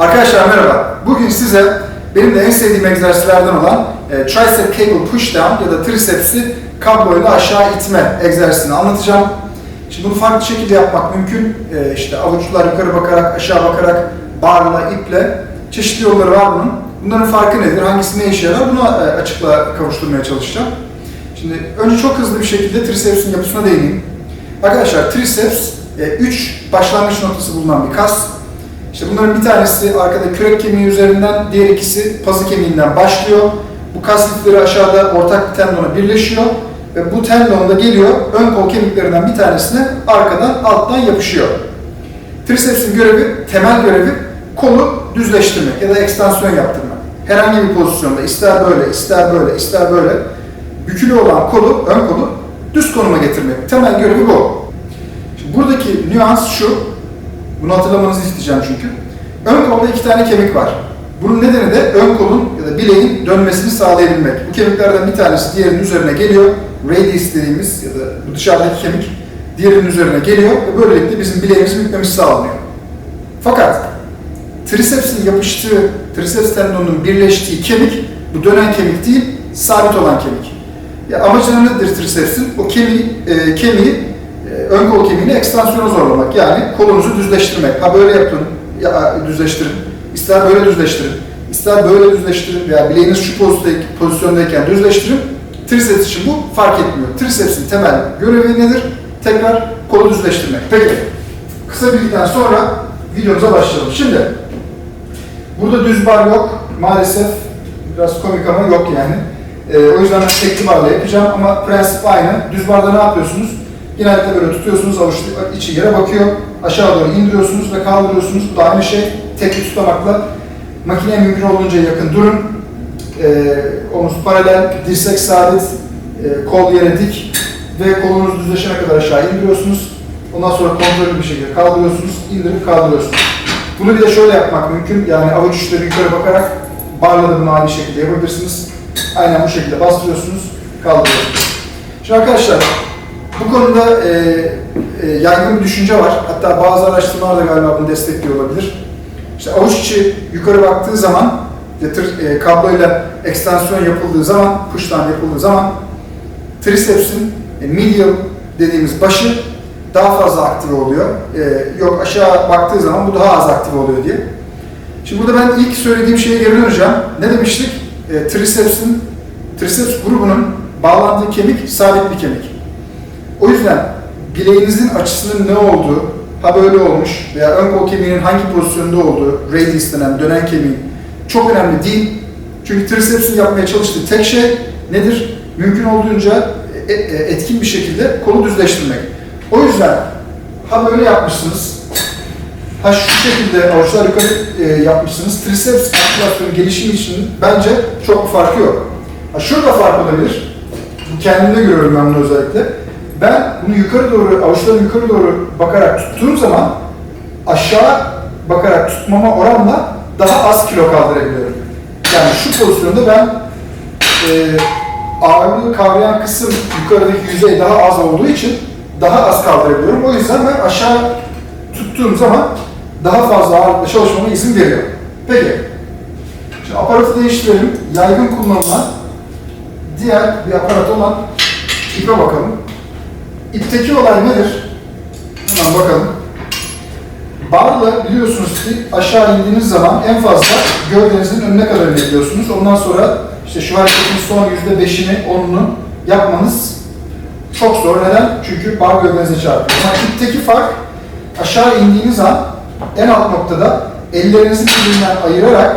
Arkadaşlar merhaba. Bugün size benim de en sevdiğim egzersizlerden olan e, tricep cable push down ya da tricepsi kabloyla aşağı itme egzersizini anlatacağım. Şimdi bunu farklı şekilde yapmak mümkün. E, işte avuçlar yukarı bakarak, aşağı bakarak, barla, iple çeşitli yolları var bunun. Bunların farkı nedir? Hangisi ne işe yarar? Bunu e, açıkla kavuşturmaya çalışacağım. Şimdi önce çok hızlı bir şekilde tricepsin yapısına değineyim. Arkadaşlar triceps 3 başlangıç noktası bulunan bir kas. İşte bunların bir tanesi arkada kürek kemiği üzerinden, diğer ikisi pazı kemiğinden başlıyor. Bu kas lifleri aşağıda ortak bir tendona birleşiyor ve bu tendon da geliyor ön kol kemiklerinden bir tanesine arkadan alttan yapışıyor. Tricepsin görevi, temel görevi kolu düzleştirmek ya da ekstansiyon yaptırmak. Herhangi bir pozisyonda ister böyle, ister böyle, ister böyle bükülü olan kolu, ön kolu düz konuma getirmek. Temel görevi bu. Şimdi buradaki nüans şu, bunu hatırlamanızı isteyeceğim çünkü. Ön kolda iki tane kemik var. Bunun nedeni de ön kolun ya da bileğin dönmesini sağlayabilmek. Bu kemiklerden bir tanesi diğerinin üzerine geliyor. Radius dediğimiz ya da bu dışarıdaki kemik diğerinin üzerine geliyor ve böylelikle bizim bileğimizi bükmemiz sağlanıyor. Fakat tricepsin yapıştığı, triceps tendonunun birleştiği kemik bu dönen kemik değil, sabit olan kemik. Ya amacı nedir tricepsin? O kemiği, e, kemiği ön kol kemiğini ekstansiyona zorlamak. Yani kolunuzu düzleştirmek. Ha böyle yapın, ya düzleştirin. İster böyle düzleştirin. ister böyle düzleştirin veya bileğiniz şu pozisyondayken düzleştirin. Triceps için bu fark etmiyor. Tricepsin temel görevi nedir? Tekrar kolu düzleştirmek. Peki, kısa bilgiden sonra videomuza başlayalım. Şimdi, burada düz bar yok. Maalesef biraz komik ama yok yani. Ee, o yüzden ben tekli barla yapacağım ama prensip aynı. Düz barda ne yapıyorsunuz? Genellikle böyle tutuyorsunuz, avuç içi yere bakıyor. Aşağı doğru indiriyorsunuz ve kaldırıyorsunuz. Bu da aynı şey. Tekli tutamakla makineye mümkün olduğunca yakın durun. Ee, omuz paralel, dirsek sabit, e, kol yere dik ve kolunuz düzleşene kadar aşağı indiriyorsunuz. Ondan sonra kontrollü bir şekilde kaldırıyorsunuz, indirip kaldırıyorsunuz. Bunu bir de şöyle yapmak mümkün. Yani avuç içleri yukarı bakarak barla da bunu aynı şekilde yapabilirsiniz. Aynen bu şekilde bastırıyorsunuz, kaldırıyorsunuz. Şimdi arkadaşlar bu konuda e, e, yaygın bir düşünce var. Hatta bazı araştırmalar da galiba bunu destekliyor olabilir. İşte avuç içi yukarı baktığı zaman, yatır, e, kabloyla ekstansiyon yapıldığı zaman, push'tan yapıldığı zaman tricepsin e, medial dediğimiz başı daha fazla aktive oluyor. E, yok aşağı baktığı zaman bu daha az aktive oluyor diye. Şimdi burada ben ilk söylediğim şeye geri döneceğim. Ne demiştik? E, tricepsin, triceps grubunun bağlandığı kemik sabit bir kemik. O yüzden bileğinizin açısının ne olduğu, ha böyle olmuş veya ön kol kemiğinin hangi pozisyonda olduğu, radius denen dönen kemiğin çok önemli değil. Çünkü tricepsin yapmaya çalıştığı tek şey nedir? Mümkün olduğunca e- e- etkin bir şekilde kolu düzleştirmek. O yüzden ha böyle yapmışsınız, ha şu şekilde avuçlar yukarı e, yapmışsınız. Triceps aktivasyonu gelişimi için bence çok bir farkı yok. Ha şurada fark olabilir. Kendimde görüyorum ben bunu özellikle. Ben bunu yukarı doğru, avuçları yukarı doğru bakarak tuttuğum zaman aşağı bakarak tutmama oranla daha az kilo kaldırabiliyorum. Yani şu pozisyonda ben e, ağırlığı kavrayan kısım yukarıdaki yüzey daha az olduğu için daha az kaldırabiliyorum. O yüzden ben aşağı tuttuğum zaman daha fazla ağırlıkla çalışmama izin veriyor. Peki, şimdi aparatı değiştirelim. Yaygın kullanılan diğer bir aparat olan ipe bakalım. İpteki olay nedir? Hemen bakalım. Barla biliyorsunuz ki aşağı indiğiniz zaman en fazla gövdenizin önüne kadar inebiliyorsunuz. Ondan sonra işte şu hareketin son yüzde beşini, onunu yapmanız çok zor. Neden? Çünkü bar gövdenize çarpıyor. Ama ipteki fark aşağı indiğiniz an en alt noktada ellerinizin birbirinden ayırarak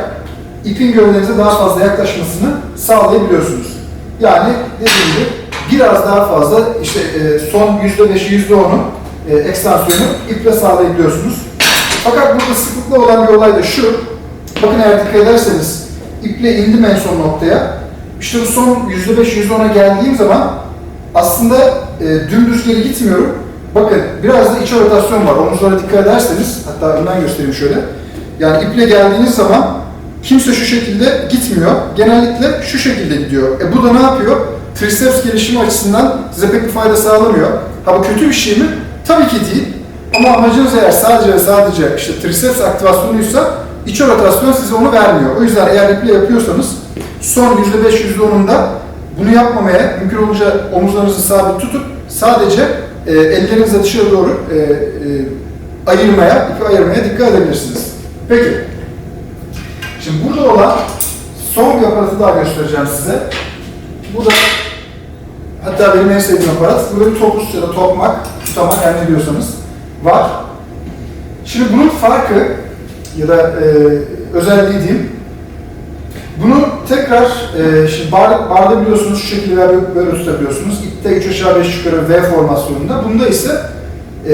ipin gövdenize daha fazla yaklaşmasını sağlayabiliyorsunuz. Yani dediğim gibi biraz daha fazla işte e, son yüzde beşi, yüzde onu e, ekstansiyonu iple sağlayabiliyorsunuz. Fakat burada sıklıkla olan bir olay da şu. Bakın eğer dikkat ederseniz iple indim en son noktaya. İşte bu son yüzde beş, yüzde ona geldiğim zaman aslında e, dümdüz geri gitmiyorum. Bakın biraz da iç rotasyon var. Omuzlara dikkat ederseniz, hatta önden göstereyim şöyle. Yani iple geldiğiniz zaman kimse şu şekilde gitmiyor. Genellikle şu şekilde gidiyor. E bu da ne yapıyor? Triceps gelişimi açısından size pek bir fayda sağlamıyor. Ha bu kötü bir şey mi? Tabii ki değil. Ama amacınız eğer sadece ve sadece işte triceps aktivasyonuysa içi rotasyon size onu vermiyor. O yüzden eğer iple yapıyorsanız son %5 %10'unda bunu yapmamaya mümkün olunca omuzlarınızı sabit tutup sadece e, ellerinizle dışarı doğru e, e, ayırmaya, ipi ayırmaya dikkat edebilirsiniz. Peki. Şimdi burada olan son bir aparatı daha göstereceğim size. Bu da hatta benim en sevdiğim aparat. Bir topuz ya da tokmak, tutamak her ne diyorsanız var. Şimdi bunun farkı ya da e, özelliği diyeyim. Bunu tekrar, e, şimdi bar, barda biliyorsunuz şu şekilde böyle, böyle tutabiliyorsunuz. İpte 3 aşağı 5 yukarı V formasyonunda. Bunda ise e,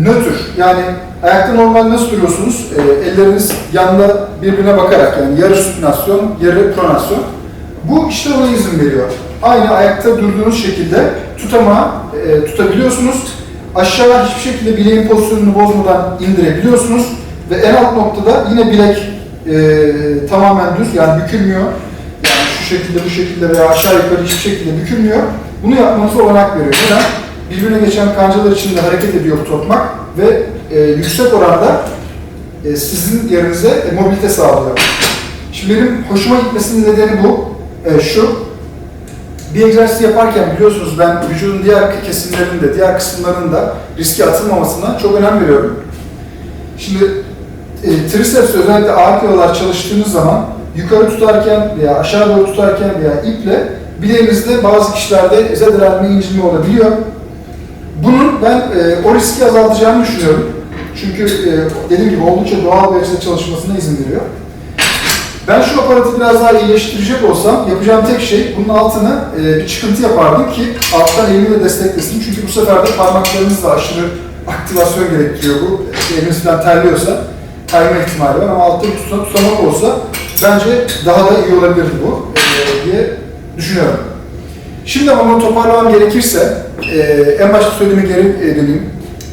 nötr. Yani ayakta normal nasıl duruyorsunuz? E, elleriniz yanda birbirine bakarak yani yarı supinasyon, yarı pronasyon. Bu işte ona izin veriyor. Aynı ayakta durduğunuz şekilde tutamağı e, tutabiliyorsunuz. Aşağı hiçbir şekilde bileğin pozisyonunu bozmadan indirebiliyorsunuz. Ve en alt noktada yine bilek e, tamamen düz yani bükülmüyor. Yani şu şekilde bu şekilde veya aşağı yukarı hiçbir şekilde bükülmüyor. Bunu yapmanıza olanak veriyor. Neden? Birbirine geçen kancalar içinde hareket ediyor bu tokmak ve e, yüksek oranda e, sizin yerinize e, mobilite sağlıyor. Şimdi benim hoşuma gitmesinin nedeni bu. E, şu, bir egzersiz yaparken biliyorsunuz ben vücudun diğer kesimlerinde, diğer kısımlarında riske atılmamasına çok önem veriyorum. Şimdi e, triceps özellikle ağır kilolar çalıştığınız zaman yukarı tutarken veya aşağı doğru tutarken veya iple bileğinizde bazı kişilerde zedelenme, incilme olabiliyor. Bunun ben e, o riski azaltacağını düşünüyorum. Çünkü e, dediğim gibi oldukça doğal bir şekilde çalışmasına izin veriyor. Ben şu aparatı biraz daha iyileştirecek olsam yapacağım tek şey bunun altına e, bir çıkıntı yapardım ki alttan elimi de desteklesin. Çünkü bu sefer de parmaklarınızla aşırı aktivasyon gerektiriyor bu. Eliniz falan terliyorsa kayma ihtimali var ama altta bir tutam, tutamak olsa bence daha da iyi olabilirdi bu e, diye düşünüyorum. Şimdi ama bunu toparlamam gerekirse e, en başta söylediğime geri e, döneyim.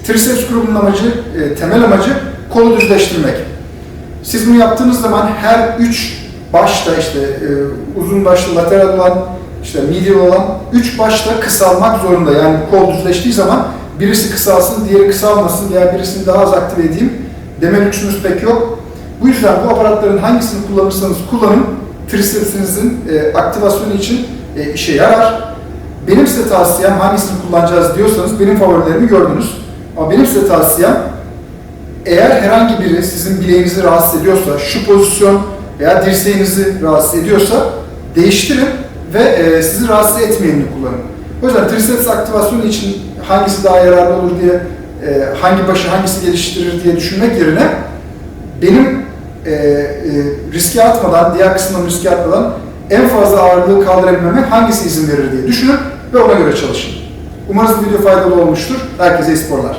Triceps grubunun amacı, e, temel amacı kolu düzleştirmek. Siz bunu yaptığınız zaman her üç başta işte e, uzun başlı lateral olan, işte medial olan üç başta kısalmak zorunda. Yani kol düzleştiği zaman birisi kısalsın, diğeri kısalmasın veya birisini daha az aktive edeyim deme lüksünüz pek yok. Bu yüzden bu aparatların hangisini kullanırsanız kullanın, tricepsinizin e, aktivasyonu için e, işe yarar. Benim size tavsiyem hangisini kullanacağız diyorsanız benim favorilerimi gördünüz. Ama benim size tavsiyem eğer herhangi biri sizin bileğinizi rahatsız ediyorsa, şu pozisyon veya dirseğinizi rahatsız ediyorsa değiştirin ve e, sizi rahatsız etmeyenini kullanın. O yüzden triceps aktivasyonu için hangisi daha yararlı olur diye, e, hangi başı hangisi geliştirir diye düşünmek yerine benim e, e, riske atmadan, diğer kısımdan riske atmadan en fazla ağırlığı kaldırabilmeme hangisi izin verir diye düşünün ve ona göre çalışın. Umarız video faydalı olmuştur. Herkese iyi sporlar.